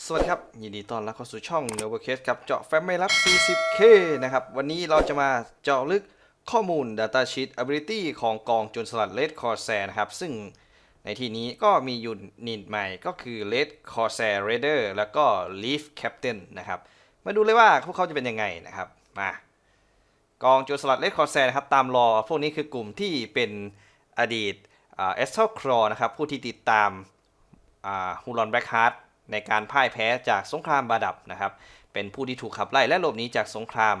สวัสดีครับ ยินดีต้อนรับเข้าสู่ช่อง n o v a c a s e กับเจาะแฟ้มไม่รับ 40K นะครับ วันนี้เราจะมาเจาะลึกข้อมูล Data Sheet Ability ของกองโจนสลัด Red Corsair นะครับ ซึ่งในที่นี้ก็มียูนิตใหม่ก็คือ Red Corsair Raider แล้วก็ Leaf Captain นะครับ มาดูเลยว่าพวกเขาจะเป็นยังไงนะครับ มากองโจรสลัดเลดคอร์แซนะครับ ตามรอพวกนี้คือกลุ่มที่เป็นอดีตเอสเทลครอนะครับผู้ที่ติดตามฮูรอนแบล็กฮาร์ด ในการพ่ายแพ้จากสงครามบาดับนะครับ เป็นผู้ที่ถูกขับไล่และหลบหนีจากสงคราม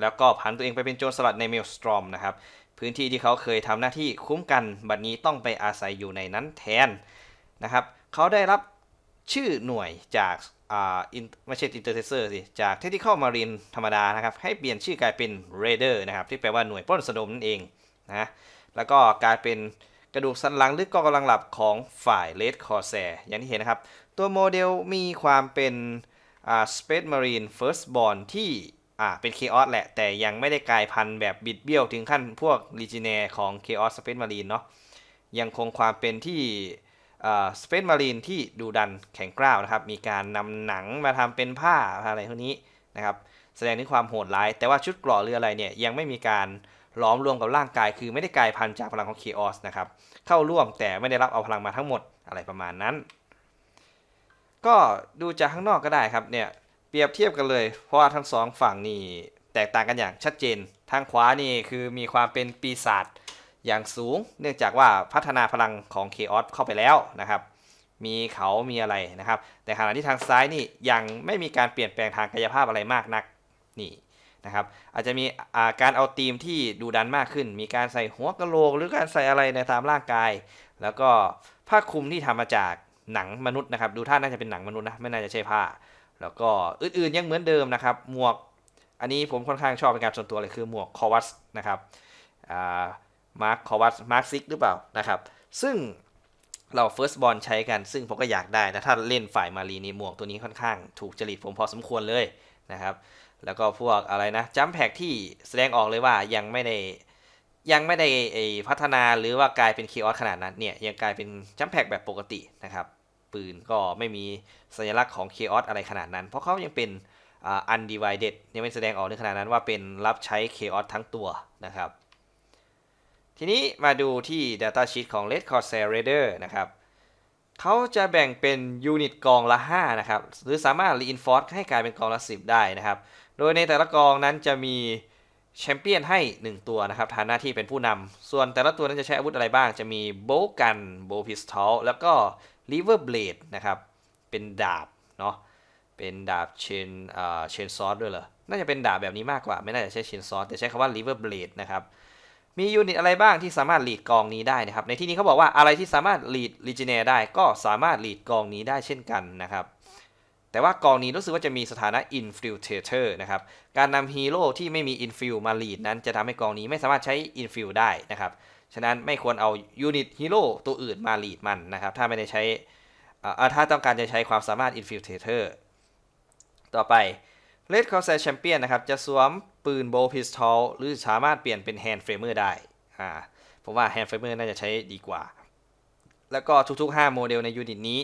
แล้วก็ผันตัวเองไปเป็นโจรสลัดในเมลสตรอมนะครับ พื้นที่ที่เขาเคยทำหน้าที่คุ้มกันบัดนี้ต้องไปอาศัยอยู่ในนั้นแทนนะครับเขาได้รับชื่อหน่วยจากอ่าไม่ใช่ intercessor สิ จาก tactical marine ธรรมดานะครับ ให้เปลี่ยนชื่อกลายเป็น raider นะครับ ที่แปลว่าหน่วยปล้นสะดมนั่นเองนะแล้วก็กลายเป็นกระดูกสันหลังหรือกองกำลังหลับของฝ่าย Red Corsair อย่างที่เห็นนะครับ ตัวโมเดลมีความเป็นอ่า Space Marine Firstborn ที่อ่าเป็น Chaos แหละ แต่ยังไม่ได้กลายพันธุ์แบบบิดเบี้ยวถึงขั้นพวก l e g i o n a r ของ Chaos Space Marine เนาะยังคงความเป็นที่สเปซมารีนที่ดูดันแข็งกร้าวนะครับ มีการนำหนังมาทำเป็นผ้าอะไรพวกนี้นะครับ แสดงถึงความโหดร้าย แต่ว่าชุดเกราะหรืออะไรเนี่ยยังไม่มีการล้อมรวมกับร่างกาย คือไม่ได้กลายพันธุ์จากพลังของ Chaos นะครับ เข้าร่วมแต่ไม่ได้รับเอาพลังมาทั้งหมดอะไรประมาณนั้น ก็ดูจากข้างนอกก็ได้ครับเนี่ยเปรียบเทียบกันเลย เพราะว่าทั้งสองฝั่งนี่แตกต่างกันอย่างชัดเจน ทางขวานี่คือมีความเป็นปีศาจอย่างสูง เนื่องจากว่าพัฒนาพลังของ Chaos เข้าไปแล้วนะครับ มีเขามีอะไรนะครับ แต่ขณะที่ทางซ้ายนี่ยังไม่มีการเปลี่ยนแปลงทางกายภาพอะไรมากนักนี่นะครับ อาจจะมีาการเอาธีมที่ดูดันมากขึ้น มีการใส่หัวกะโหลกหรือการใส่อะไรในตามร่างกาย แล้วก็ผ้าคลุมที่ทำมาจาก หนังมนุษย์นะครับ ดูท่าน่าจะเป็นหนังมนุษย์นะไม่น่าจะใช่ผ้า แล้วก็อื่นๆยังเหมือนเดิมนะครับ หมวกอันนี้ผมค่อนข้างชอบเป็นการส่วนตัวเลยคือหมวกคอวัสนะครับมาร์คคอวัสมาร์คซิกหรือเปล่านะครับ ซึ่งเราเฟิร์สบอลใช้กัน ซึ่งผมก็อยากได้นะถ้าเล่นฝ่ายมารีนี่หมวกตัวนี้ค่อนข้างถูกจริตผมพอสมควรเลยนะครับ แล้วก็พวกอะไรนะจัมแพกที่แสดงออกเลยว่ายังไม่ได้ ยังไม่ได้พัฒนาหรือว่ากลายเป็นคีออสขนาดนั้นเนี่ยยังกลายเป็นจัมแพกแบบปกตินะครับ ปืนก็ไม่มีสัญลักษณ์ของคีออสอะไรขนาดนั้น เพราะเขายังเป็นอ่า undivided ยังไม่แสดงออกในขนาดนั้นว่าเป็นรับใช้ Chaos ทั้งตัวนะครับ ทีนี้มาดูที่ Data Sheet ของ Red Corsair Raider นะครับเขาจะแบ่งเป็นยูนิตกองละ 5 นะครับ หรือสามารถ reinforce ให้กลายเป็นกองละ 10 ได้นะครับ โดยในแต่ละกองนั้นจะมี แชมเปี้ยนให้ 1 ตัวนะครับทำหน้าที่เป็นผู้นำส่วนแต่ละตัวนั้นจะใช้อาวุธอะไรบ้าง จะมีโบกันโบพิสทอลแล้วก็ River Blade นะครับ เป็นดาบเนาะเป็นดาบเชนอ่าเชนซอสด้วยเหรอ น่าจะเป็นดาบแบบนี้มากกว่า ไม่น่าจะใช้เชนซอสแต่ใช้คำว่า River Blade นะครับมียูนิตอะไรบ้างที่สามารถลีดกองนี้ได้นะครับ ในที่นี้เขาบอกว่าอะไรที่สามารถลีดลีเจเนียได้ก็สามารถลีดกองนี้ได้เช่นกันนะครับ แต่ว่ากองนี้รู้สึกว่าจะมีสถานะ infiltrator นะครับ การนำฮีโร่ที่ไม่มี infill มาลีดนั้นจะทำให้กองนี้ไม่สามารถใช้ infill ได้นะครับ ฉะนั้นไม่ควรเอายูนิตฮีโร่ตัวอื่นมาลีดมันนะครับ ถ้าไม่ได้ใช้ถ้าต้องการจะใช้ความสามารถ infiltrator ต่อไป Red Corsair Champion นะครับจะสวมปืน Bow Pistol หรือสามารถเปลี่ยนเป็น Hand Framer ได้อ่าผมว่า Hand Framer น่าจะใช้ดีกว่า แล้วก็ทุกๆ 5 โมเดลในยูนิตนี้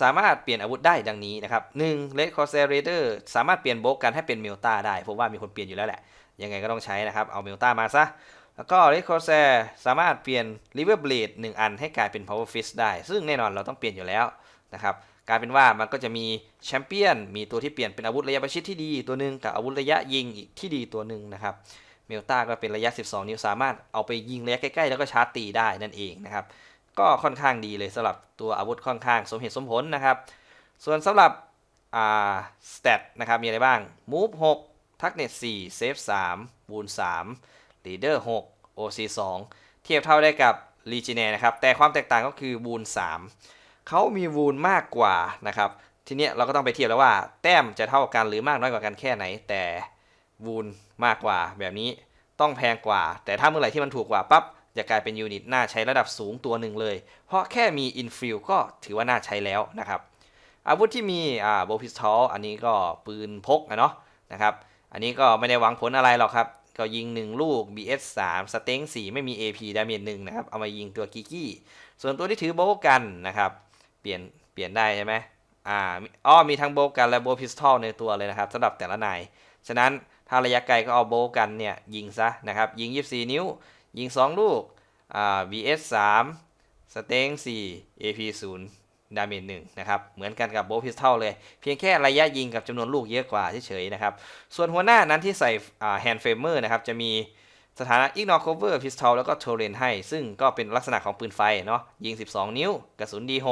สามารถเปลี่ยนอาวุธได้ดังนี้นะครับ 1. Red Corsair Raider สามารถเปลี่ยนโบกกันให้เป็นเมลตาได้ผมว่ามีคนเปลี่ยนอยู่แล้วแหละ ยังไงก็ต้องใช้นะครับ เอาเมลตามาซะ แล้วก็ Red Corsair สามารถเปลี่ยน River Blade 1อันให้กลายเป็น Power Fist ได้ ซึ่งแน่นอนเราต้องเปลี่ยนอยู่แล้วนะครับกลายเป็นว่ามันก็จะมีแชมเปี้ยน มีตัวที่เปลี่ยนเป็นอาวุธระยะประชิดที่ดีตัวหนึ่งกับอาวุธระยะยิงอีกที่ดีตัวหนึ่งนะครับเมลตาก็เป็นระยะ 12 นิ้วสามารถเอาไปยิงระยะใกล้ๆแล้วก็ชาร์จตีได้นั่นเองนะครับ ก็ค่อนข้างดีเลยสำหรับตัวอาวุธค่อนข้างสมเหตุสมผลนะครับ ส่วนสำหรับอ่าสเตตนะครับมีอะไรบ้าง Move 6ทักเน็ต4 Save 3บูน3 Leader 6 OC 2 เทียบเท่าได้กับ l e g i o n a i r นะครับ แต่ความแตกต่างก็คือบูน3เขามีวูนมากกว่านะครับ ทีเนี้ยเราก็ต้องไปเทียบแล้วว่า แต้มจะเท่ากันหรือมากน้อยกว่ากันแค่ไหน แต่วูนมากกว่าแบบนี้ต้องแพงกว่า แต่ถ้าเมื่อไหร่ที่มันถูกกว่าปั๊บ จะกลายเป็นยูนิตน่าใช้ระดับสูงตัวหนึ่งเลย เพราะแค่มีอินฟิลก็ถือว่าน่าใช้แล้วนะครับ อาวุธที่มีอ่าโบพิสทอลอันนี้ก็ปืนพกอะเนาะนะครับ อันนี้ก็ไม่ได้หวังผลอะไรหรอกครับ ก็ยิง 1 ลูก BS 3สเต็ง4ไม่มี AP ดาเมจหนึ่งนะครับ เอามายิงตัวกิกกี้ ส่วนตัวที่ถือโบกันนะครับ เปลี่ยนเปลี่ยนได้ใช่ไหมอ่าอ๋อมีทั้งโบกันและโบพิสตอลในตัวเลยนะครับสำหรับแต่ละนาย ฉะนั้นถ้าระยะไกลก็เอาโบกันเนี่ยยิงซะนะครับยิง 24 นิ้ว ยิง 2 ลูกอ่า BS 3สเต็ง4 AP 0ดาเมจ1นะครับ เหมือนกันกับโบว์พิสตอลเลย เพียงแค่ระยะยิงกับจำนวนลูกเยอะกว่าเฉยๆนะครับ ส่วนหัวหน้านั้นที่ใส่แฮนด์เฟรมเมอร์นะครับ จะมีสถานะ ignore cover pistol แล้วก็ torrent ให้ ซึ่งก็เป็นลักษณะของปืนไฟเนาะ ยิง 12 นิ้ว กระสุน D6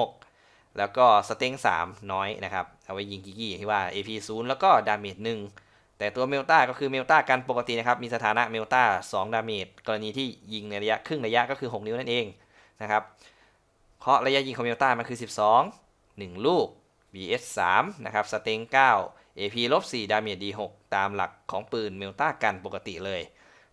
แล้วก็สเต็ง3 น้อยนะครับ เอาไว้ยิงกิกี้ที่ว่า AP 0แล้วก็ดาเมจ1 แต่ตัวเมลตาก็คือเมลตากันปกตินะครับมีสถานะเมลตา2ดาเมจกรณีที่ยิงในระยะครึ่งระยะก็คือ 6 นิ้วนั่นเองนะครับเคาะระยะยิงของเมลตามันคือ 12 1 ลูก BS 3นะครับสเต็ง9 AP ลบ4ดาเมจ D6 ตามหลักของปืนเมลตากันปกติเลย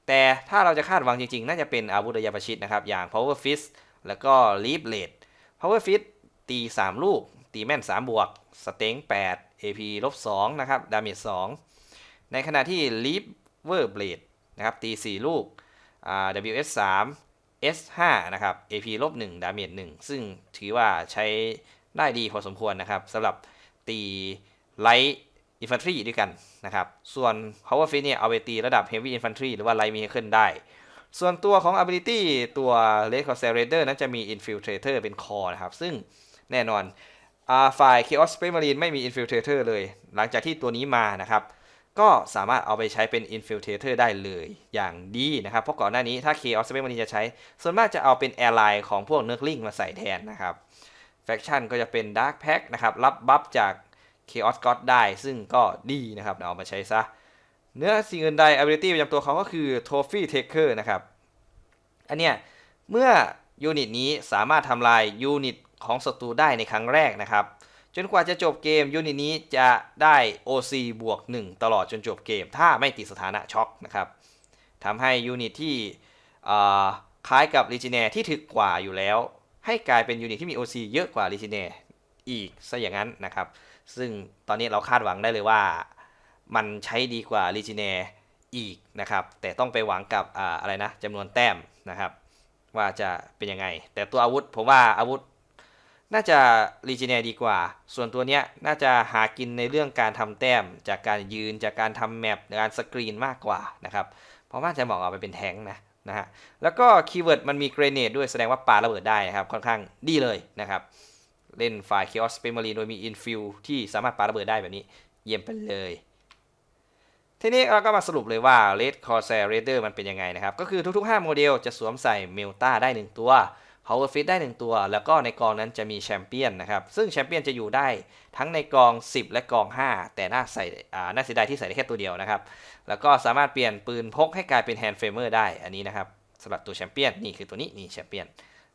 แต่ถ้าเราจะคาดหวังจริงๆ น่าจะเป็นอาวุธระยะประชิดนะครับอย่าง Power Fist แล้วก็ Leap Blade Power Fist ตี 3 ลูก ตีแม่น 3 บวก สเต็ง8 AP ลบ2นะครับดาเมจ2 ในขณะที่ Leaper Blade นะครับตี 4 ลูกอ่า WS 3 S 5นะครับ AP ลบ1ดาเมจ1ซึ่งถือว่าใช้ได้ดีพอสมควรนะครับสำหรับตีไลท์อินฟันทรีด้วยกันนะครับ ส่วน Power Fist เนี่ยเอาไปตีระดับ Heavy Infantry หรือว่า Light Vehicle ได้ ส่วนตัวของ Ability ตัว Red Corsair Raider นั้นจะมี Infiltrator เป็น Core นะครับ ซึ่งแน่นอนฝ่าย Chaos Space Marine ไม่มี Infiltrator เลย หลังจากที่ตัวนี้มานะครับ ก็สามารถเอาไปใช้เป็น Infiltrator ได้เลยอย่างดีนะครับ เพราะก่อนหน้านี้ถ้า Chaos Space Marine จะใช้ ส่วนมากจะเอาเป็น Ally ของพวก Nurgling มาใส่แทนนะครับ Faction ก็จะเป็น Dark Pack นะครับ รับบัฟจาก Chaos God ได้ ซึ่งก็ดีนะครับเอามาใช้ซะ เนื้อสิ่งอื่นใด ability ประจำตัวเขาก็คือ Trophy Taker นะครับ อันเนี้ยเมื่อยูนิตนี้สามารถทำลายยูนิตของศัตรูได้ในครั้งแรกนะครับ จนกว่าจะจบเกมยูนิตนี้จะได้ OC บวก 1 ตลอดจนจบเกม ถ้าไม่ติดสถานะช็อคนะครับทำให้ยูนิตที่คล้ายกับ l e g i o n a i r ที่ถึกกว่าอยู่แล้ว ให้กลายเป็นยูนิตที่มี OC เยอะกว่า l e g i o n a i r อีกซะอย่างนั้นนะครับ ซึ่งตอนนี้เราคาดหวังได้เลยว่า มันใช้ดีกว่า l e g i o n a i r อีกนะครับ แต่ต้องไปหวังกับออะไรนะจำนวนแต้มนะครับ ว่าจะเป็นยังไง แต่ตัวอาวุธผมว่าอาวุธ น่าจะ l e g i o n a i r ดีกว่า ส่วนตัวเนี้ยน่าจะหากินในเรื่องการทำแต้ม จากการยืนจากการทำแมปการสกรีนมากกว่านะครับ เพราะว่าจะเหมาะเอาไปเป็นแทงนะนะฮะ แล้วก็คีย์เวิร์ดมันมีเกรเนดด้วยแสดงว่าปาระเบิดได้นะครับ ค่อนข้างดีเลยนะครับ เล่นฝ่าย Chaos Space Marine โดยมี Infill ที่สามารถปาระเบิดได้แบบนี้ เยี่ยมไปเลย ทีนี้เราก็มาสรุปเลยว่า Red Corsair Raider มันเป็นยังไงนะครับ ก็คือทุกๆ 5 โมเดลจะสวมใส่ Melta ได้ 1 ตัว Power Fit ได้ 1 ตัว แล้วก็ในกองนั้นจะมีแชมเปี้ยนนะครับ ซึ่งแชมเปี้ยนจะอยู่ได้ทั้งในกอง 10 และกอง 5 แต่น่าใส่อ่าน่าเสียดายที่ใส่ได้แค่ตัวเดียวนะครับ แล้วก็สามารถเปลี่ยนปืนพกให้กลายเป็น Hand Framer ได้อันนี้นะครับสำหรับตัวแชมเปี้ยนนี่คือตัวนี้นี่แชมเปี้ยน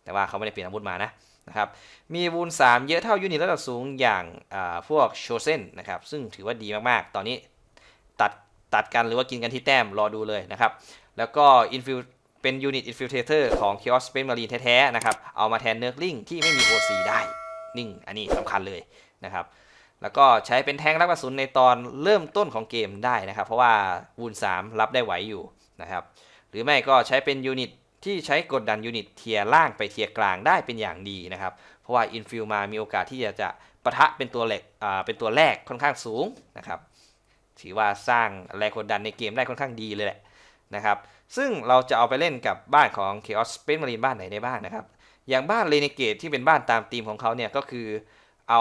แต่ว่าเขาไม่ได้เปลี่ยนอาวุธมานะนะครับมีวูน3เยอะเท่ายูนิตระดับสูงอย่างอ่าพวกโชเซนนะครับซึ่งถือว่าดีมากๆ ตอนนี้ตัดตัดกันหรือว่ากินกันที่แต้มรอดูเลยนะครับแล้วก็ Infil เป็นยูนิต Infiltrator ของ Chaos Space Marine แท้ๆนะครับ เอามาแทนเนิร์กลิงที่ไม่มี OC ได้นิ่งอันนี้สำคัญเลยนะครับ แล้วก็ใช้เป็นแทงรับกระสุนในตอนเริ่มต้นของเกมได้นะครับ เพราะว่าวูน3รับได้ไหวอยู่นะครับ หรือไม่ก็ใช้เป็นยูนิตที่ใช้กดดันยูนิตเทียร์ล่างไปเทียกลางได้เป็นอย่างดีนะครับ เพราะว่าอินฟิลมามีโอกาสที่จะจะปะทะเป็นตัวเหล็กอ่าเป็นตัวแรกค่อนข้างสูงนะครับถือว่าสร้างแรงกดดันในเกมได้ค่อนข้างดีเลยแหละนะครับ ซึ่งเราจะเอาไปเล่นกับบ้านของ Chaos Space Marine บ้านไหนได้บ้างนะครับ อย่างบ้าน Renegade ที่เป็นบ้านตามธีมของเขาเนี่ยก็คือเอา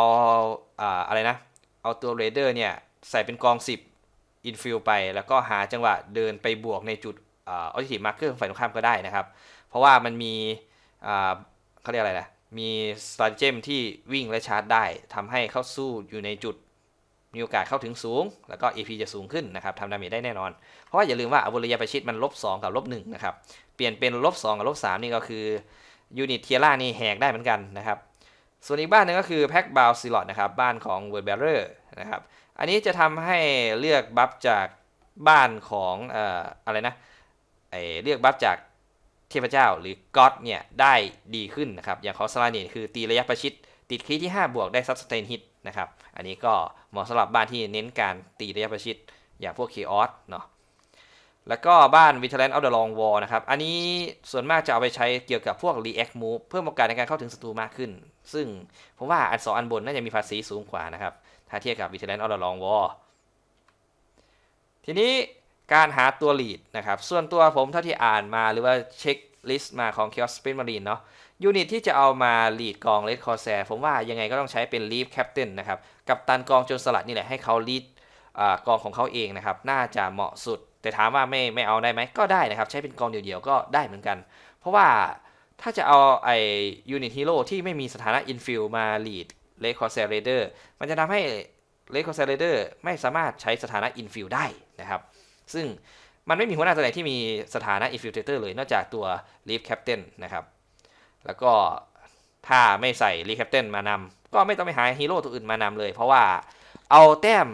อ่าอะไรนะ เอาตัว Raider เนี่ยใส่เป็นกอง 10 อินฟิลไป แล้วก็หาจังหวะเดินไปบวกในจุดออ objective marker ของฝ่ายตรงข้ามก็ได้นะครับ เพราะว่ามันมีเขาเรียกอะไรนะมีสตาร์เจมที่วิ่งและชาร์จได้ทำให้เข้าสู้อยู่ในจุด มีโอกาสเข้าถึงสูง แล้วก็ AP จะสูงขึ้นนะครับทำดาเมจได้แน่นอน เพราะว่าอย่าลืมว่าอาวุธระยะประชิดมันลบ2กับลบ1นะครับ เปลี่ยนเป็นลบ2กับลบ3นี่ก็คือยูนิตเทียร่านี่แหกได้เหมือนกันนะครับ ส่วนอีกบ้านหนึงก็คือแพ็กบาวซิลอดนะครับบ้านของ w o r d b e a r e r นะครับ อันนี้จะทำให้เลือกบัฟจากบ้านของเอ่ออะไรนะไอเลือกบัฟจากเทพเจ้าหรือก็อดเนี่ยได้ดีขึ้นนะครับ อย่างของสลาเนีคือตีระยะประชิดติดคลิที่ 5 บวกได้ซับสเตนฮิต นะครับ อันนี้ก็เหมาะสำหรับบ้านที่เน้นการตีระยะประชิดอย่างพวกเคออสเนาะแล้วก็บ้าน v i t a l a n d of the Long War นะครับ อันนี้ส่วนมากจะเอาไปใช้เกี่ยวกับพวก React Move เพิ่มโอกาสในการเข้าถึงศัตรูมากขึ้น ซึ่งผมว่าอันสองอันบนน่าจะมีภาษีสูงกว่านะครับ ถ้าเทียบกับวิเทเลนออร์ลองวอทีนี้การหาตัวลีดนะครับ ส่วนตัวผมเท่าที่อ่านมาหรือว่าเช็คลิสต์มาของ Chaos Space Marine เนาะ ยูนิตที่จะเอามาลีดกองเลดคอร์แซผมว่ายังไงก็ต้องใช้เป็นลีฟแคปเ i นนะครับ กับตันกองโจรสลัดนี่แหละให้เขาลีดกองของเขาเองนะครับ น่าจะเหมาะสุด แต่ถามว่าไม่ไม่เอาได้ไหมก็ได้นะครับ ใช้เป็นกองเดี่ยวๆก็ได้เหมือนกัน เพราะว่าถ้าจะเอาไอยูนิตฮีโร่ที่ไม่มีสถานะอินฟิลมาลีดเลดคอร์แซเรเดอร์มันจะทำให้เลดคอร์แซเรเดอร์ไม่สามารถใช้สถานะอินฟิลได้นะครับ ซึ่งมันไม่มีหัวหน้าตัวไหนที่มีสถานะอินฟิลเตอร์เลย นอกจากตัวลีฟแคปเ i นนะครับ แล้วก็ถ้าไม่ใส่รีแคปเ i นมานำก็ไม่ต้องไปหาฮีโร่ตัวอื่นมานำเลย เพราะว่าเอาแต้ม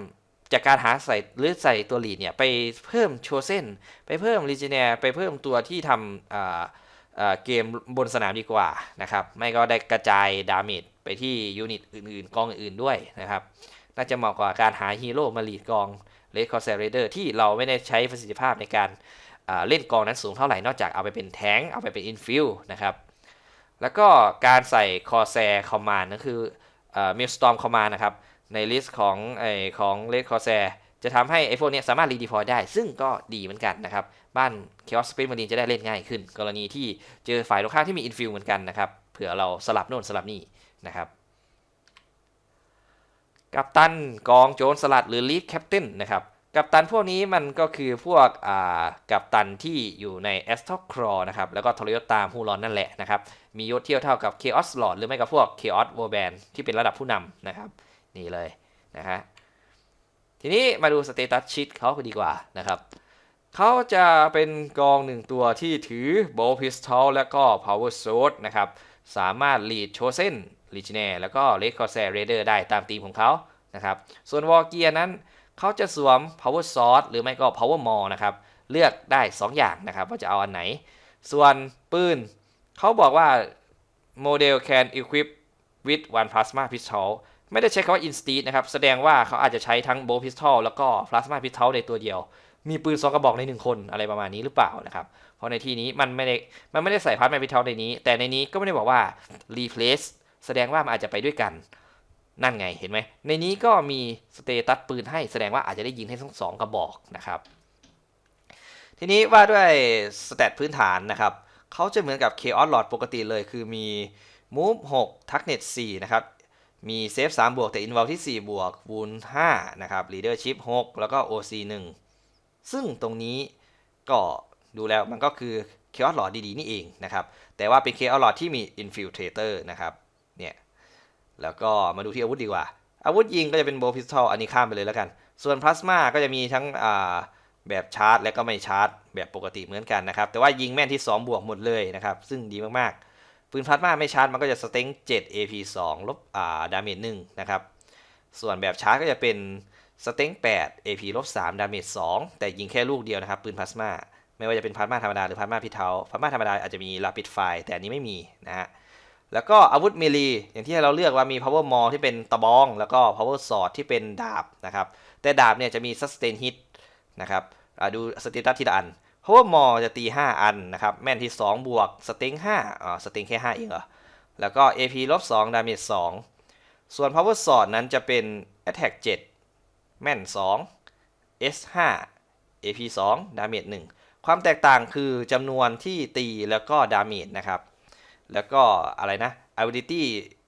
จากการหาใส่หรือใส่ตัวลีดเนี่ยไปเพิ่มโชเซนไปเพิ่มรีเจเนียไปเพิ่มตัวที่ทำเกมบนสนามดีกว่านะครับ ไม่ก็ได้กระจายดาเมจไปที่ยูนิตอื่นๆ กองอื่นๆด้วยนะครับ น่าจะเหมาะกว่าการหาฮีโร่มาลีดกองเลดคอร์เซเรเดอร์ที่เราไม่ได้ใช้ประสิทธิภาพในการเล่นกองนั้นสูงเท่าไหร่ นอกจากเอาไปเป็นแทงเอาไปเป็นอินฟิลนะครับ แล้วก็การใส่คอแซคอมมานก็คือมิลสตอมคอมมานนะครับ ในลิสต์ของไอของเลดคอแซจะทำให้ไอพวกเนี้ยสามารถรีดีพอยได้ ซึ่งก็ดีเหมือนกันนะครับ บ้าน Chaos Space Marine จะได้เล่นง่ายขึ้น กรณีที่เจอฝ่ายตรงข้ามที่มีอินฟิลเหมือนกันนะครับ เผื่อเราสลับโน่นสลับนี่นะครับกัปตันกองโจรสลัดหรือลีดแคปเ i นนะครับ กัปตันพวกนี้มันก็คือพวกอ่ากัปตันที่อยู่ในแอสต c ครอนะครับ แล้วก็ทรยศตามฮูรอนนั่นแหละนะครับ มียศเทียบเท่ากับ Chaos Lord หรือไม่ก็พวก Chaos Warband ที่เป็นระดับผู้นำนะครับ นี่เลยนะฮะทีนี้มาดูสเตตัสชีตเขาดีกว่านะครับเขาจะเป็นกองหนึ่งตัวที่ถือ Bow Pistol และก็ Power Sword นะครับ สามารถ lead Chosen Legionnaire แล้วก็ Red Corsair Raider ได้ตามธีมของเขานะครับ ส่วน War Gear นั้น เขาจะสวม power sword หรือไม่ก็ power maul นะครับ เลือกได้ 2 อย่างนะครับ ว่าจะเอาอันไหน ส่วนปืนเขาบอกว่า model can equip with one plasma pistol ไม่ได้ใช้คำว่า instinct นะครับ แสดงว่าเขาอาจจะใช้ทั้ง bow pistol แล้วก็ plasma pistol ในตัวเดียว มีปืน2กระบอกใน1คนอะไรประมาณนี้หรือเปล่านะครับ เพราะในที่นี้มันไม่ได้มันไม่ได้ใส่ plasma pistol ในนี้ แต่ในนี้ก็ไม่ได้บอกว่า replace แสดงว่ามันอาจจะไปด้วยกัน นั่นไงเห็นไหม ในนี้ก็มีสเตตัสปืนให้แสดงว่าอาจจะได้ยิงให้ทั้งสองกระบอกนะครับ ทีนี้ว่าด้วยสเตตพื้นฐานนะครับเขาจะเหมือนกับ Chaos Lord ปกติเลย คือมี Move 6 t a c k n e t 4 นะครับ มีเซฟ3บวกแต่ Involve ที่ 4 บวก Wound 5นะครับ Leadership 6 แล้วก็ OC 1 ซึ่งตรงนี้ก็ดูแล้วมันก็คือ Chaos Lord ดี ๆ นี่เองนะครับ แต่ว่าเป็น Chaos Lord ที่มี Infiltrator นะครับ เนี่ย แล้วก็มาดูที่อาวุธดีกว่า อาวุธยิงก็จะเป็นโบพิสตอลอันนี้ข้ามไปเลยแล้วกัน ส่วนพลาสมาก็จะมีทั้งแบบชาร์จ และก็ไม่ชาร์จ แบบปกติเหมือนกันนะครับ แต่ว่ายิงแม่นที่ 2 บวกหมดเลยนะครับ ซึ่งดีมากๆ ปืนพลาสมาไม่ชาร์จมันก็จะสเต็ง7 AP 2ลบอ่าดาเมจ1นะครับ ส่วนแบบชาร์จก็จะเป็นสเต็ง8 AP ลบ3ดาเมจ2แต่ยิงแค่ลูกเดียวนะครับ ปืนพลาสมาไม่ว่าจะเป็นพลาสมาธรรมดาหรือพลาสมาพิเทาพลาสมาธรรมดาอาจจะมีลาปิดไฟแต่อันนี้ไม่มีนะฮะ แล้วก็อาวุธเมลีอย่างที่เราเลือกว่ามี power maul ที่เป็นตะบอง แล้วก็ power sword ที่เป็นดาบนะครับ แต่ดาบเนี่ยจะมี sustain hit นะครับดูสเตตัสทีละอัน power maul จะตี 5 อันนะครับ แม่นที่ 2 บวก sting 5อ่า sting แค่ 5 เองเหรอ แล้วก็ AP ลบ2 damage 2 ส่วน power sword นั้นจะเป็น attack 7 แม่น 2 S 5 AP 2 damage 1 ความแตกต่างคือจำนวนที่ตีแล้วก็ damage นะครับ แล้วก็อะไรนะ ability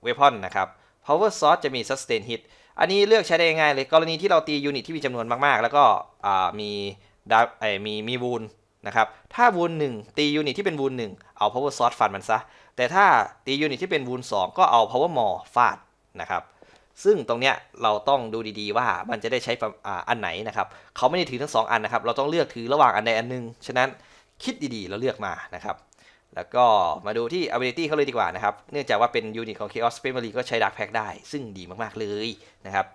weapon นะครับ power sword จะมี sustain hit อันนี้เลือกใช้ได้ง่ายเลยกรณีที่เราตียูนิตที่มีจำนวนมากๆ แล้วก็มีดาไอมีมีวูนนะครับถ้าวูนหนึ่งตียูนิตที่เป็นวูนหนึ่งเอา power sword ฟันมันซะ แต่ถ้าตียูนิตที่เป็นวูนสองก็เอา power maul ฟาดนะครับซึ่งตรงเนี้ยเราต้องดูดีๆว่ามันจะได้ใช้อันไหนนะครับเขาไม่ได้ถือทั้งสองอันนะครับ เราต้องเลือกถือระหว่างอันใดอันหนึงฉะนั้นคิดดีๆแล้วเลือกมานะครับ แล้วก็มาดูที่ ability เขาเลยดีกว่านะครับ เนื่องจากว่าเป็นยูนิตของ Chaos Space Marine ก็ใช้ Dark Pack ได้ ซึ่งดีมากๆเลยนะครับ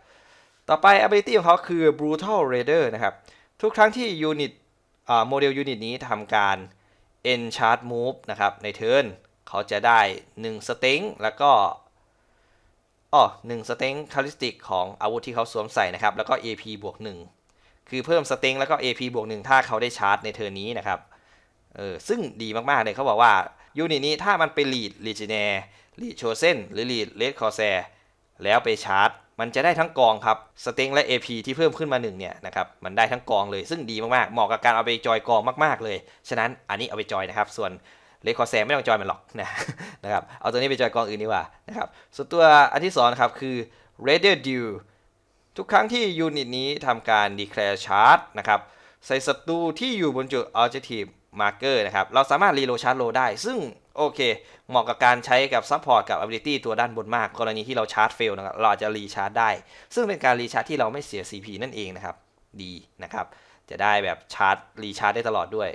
ต่อไป ability ของเขาคือ Brutal Raider นะครับ ทุกครั้งที่ยูนิตโมเดลยูนิตนี้ทำการ Enchant Move นะครับ ในเทิร์นเขาจะได้1สเต็งแล้วก็อ๋อ1สเต็งคาลิสติกของอาวุธที่เขาสวมใส่นะครับ แล้วก็ AP บวก1คือเพิ่มสเต็งแล้วก็ AP บวก1ถ้าเขาได้ชาร์จในเทิร์นนี้นะครับ เออซึ่งดีมากๆเลยเขาบอกว่ายูนิตนี้ถ้ามันไปลีดลีจเนร์ลีดโชเซนหรือลีดเลดคอแซแล้วไปชาร์จ มันจะได้ทั้งกองครับสเต็งและ AP ที่เพิ่มขึ้นมาหนึ่งเนี่ยนะครับมันได้ทั้งกองเลยซึ่งดีมากๆเหมาะกับการเอาไปจอยกองมากๆเลย ฉะนั้นอันนี้เอาไปจอยนะครับ ส่วนเลคอแซไม่ต้องจอยมันหรอกนะนะครับเอาตัวนี้ไปจอยกองอื่นดีกว่านะครับส่วนตัวอันที่สองครับคือ Raider Dew ทุกครั้งที่ยูนิตนี้ทำการ declare charge นะครับใส่ศัตรูที่อยู่บนจุด objective marker นะครับ เราสามารถรีโลชาร์จโลได้ ซึ่งโอเค เหมาะกับการใช้กับ support กับ ability ตัวด้านบนมาก กรณีที่เราชาร์จ fail นะครับ เราอาจจะรีชาร์จได้ ซึ่งเป็นการรีชาร์จที่เราไม่เสีย CP นั่นเองนะครับ ดีนะครับ จะได้แบบชาร์จรีชาร์จได้ตลอดด้วย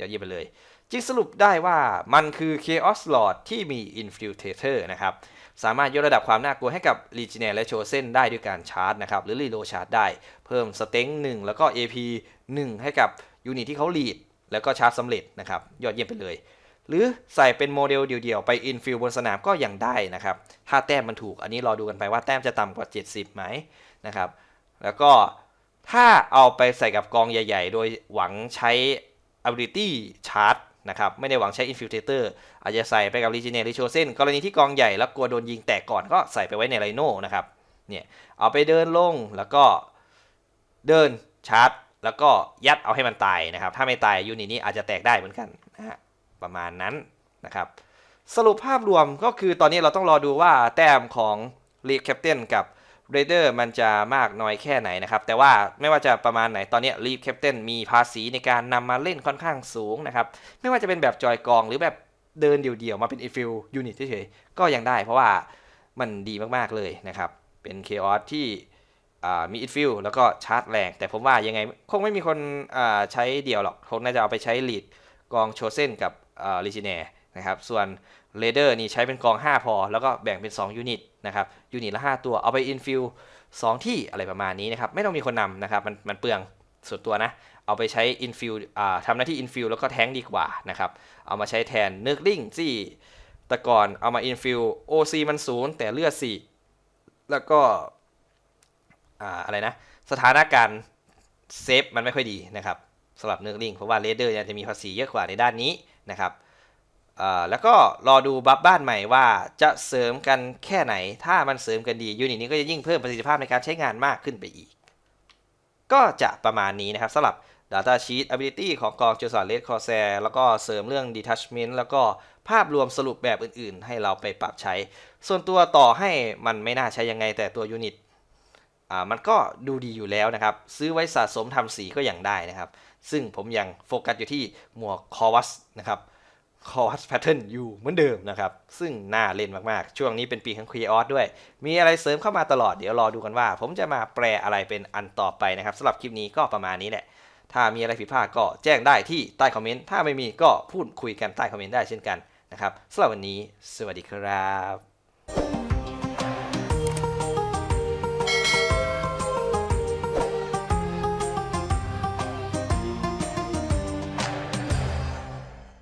ยอดเยี่ยมไปเลย จึงสรุปได้ว่ามันคือ Chaos Lord ที่มี Infiltrator นะครับ สามารถยกระดับความน่ากลัวให้กับ l e g i o n a r และ Chosen ได้ด้วยการชาร์จนะครับ หรือรีโลชาร์จได้ เพิ่มสเต็ง1แล้วก็ AP 1 ให้กับยูนิตที่เขา lead แล้วก็ชาร์จสำเร็จนะครับยอดเยี่ยมไปเลย หรือใส่เป็นโมเดลเดี่ยวๆ ไปอินฟิลบนสนามก็ยังได้นะครับ ถ้าแต้มมันถูกอันนี้รอดูกันไปว่าแต้มจะต่ำกว่า 70ไหมนะครับ แล้วก็ถ้าเอาไปใส่กับกองใหญ่ ๆ โดยหวังใช้ ability charge นะครับไม่ได้หวังใช้ infiltrator อาจจะใส่ไปกับ legionary หรือ chosen กรณีที่กองใหญ่แล้วกลัวโดนยิงแตกก่อนก็ใส่ไปไว้ใน rhino นะครับเนี่ยเอาไปเดินลงแล้วก็เดินชาร์จ แล้วก็ยัดเอาให้มันตายนะครับ ถ้าไม่ตายยูนิตนี้อาจจะแตกได้เหมือนกันนะฮะประมาณนั้นนะครับ สรุปภาพรวมก็คือตอนนี้เราต้องรอดูว่าแต้มของ Lead Captain กับ Raider มันจะมากน้อยแค่ไหนนะครับ แต่ว่าไม่ว่าจะประมาณไหนตอนนี้ Lead Captain มีภาษีในการนำมาเล่นค่อนข้างสูงนะครับ ไม่ว่าจะเป็นแบบจอยกองหรือแบบเดินเดี่ยวๆ มาเป็น infill unit เฉยๆ ก็ยังได้เพราะว่ามันดีมากๆเลยนะครับ เป็น Chaos ที่ มี infill แล้วก็ชาร์จแรง แต่ผมว่ายังไง คงไม่มีคนใช้เดี่ยวหรอก คงน่าจะเอาไปใช้ lead กองโชเซนกับอ่า legionnaire นะครับ ส่วน Raider นี่ใช้เป็นกอง 5 พอ แล้วก็แบ่งเป็น 2 ยูนิตนะครับ ยูนิตละ 5 ตัว เอาไป infill 2ที่อะไรประมาณนี้นะครับ ไม่ต้องมีคนนำนะครับ มันมันเปลืองส่วนตัวนะ เอาไปใช้ infill อ่าทำหน้าที่ infill แล้วก็แทงดีกว่านะครับ เอามาใช้แทนเนื้อลิงที่แต่ก่อนเอามา infill OC มันศูนย์แต่เลือด4แล้วก็ อะไรนะ สถานการณ์เซฟมันไม่ค่อยดีนะครับสำหรับเนื้อลิงเพราะว่า Raider เนี่ยจะมีภาษีเยอะกว่าในด้านนี้นะครับแล้วก็รอดูบัฟบ้านใหม่ว่าจะเสริมกันแค่ไหน ถ้ามันเสริมกันดียูนิตนี้ก็จะยิ่งเพิ่มประสิทธิภาพในการใช้งานมากขึ้นไปอีก ก็จะประมาณนี้นะครับสำหรับ Data Sheet Ability ของกองจูสาเลสคอแซแล้วก็เสริมเรื่อง Detachment แล้วก็ภาพรวมสรุปแบบอื่นๆ ให้เราไปปรับใช้ ส่วนตัวต่อให้มันไม่น่าใช้ยังไงแต่ตัวยูนิต อ่ามันก็ดูดีอยู่แล้วนะครับ ซื้อไว้สะสมทำสีก็ยังได้นะครับ ซึ่งผมยังโฟกัสอยู่ที่หมวกคอวัสนะครับคอร์สแพทเทิร์นอยู่เหมือนเดิมนะครับ ซึ่งน่าเล่นมากๆ ช่วงนี้เป็นปีของค e ออสด้วย มีอะไรเสริมเข้ามาตลอดเดี๋ยวรอดูกันว่า ผมจะมาแปลอะไรเป็นอันต่อไปนะครับสำหรับคลิปนี้ก็ประมาณนี้แหละ ถ้ามีอะไรผิดพลาดก็แจ้งได้ที่ใต้คอมเมนต์ถ้าไม่มีก็พูดคุยกันใต้คอมเมนต์ได้เช่นกันนะครับสำหรับวันนี้ สวัสดีครับ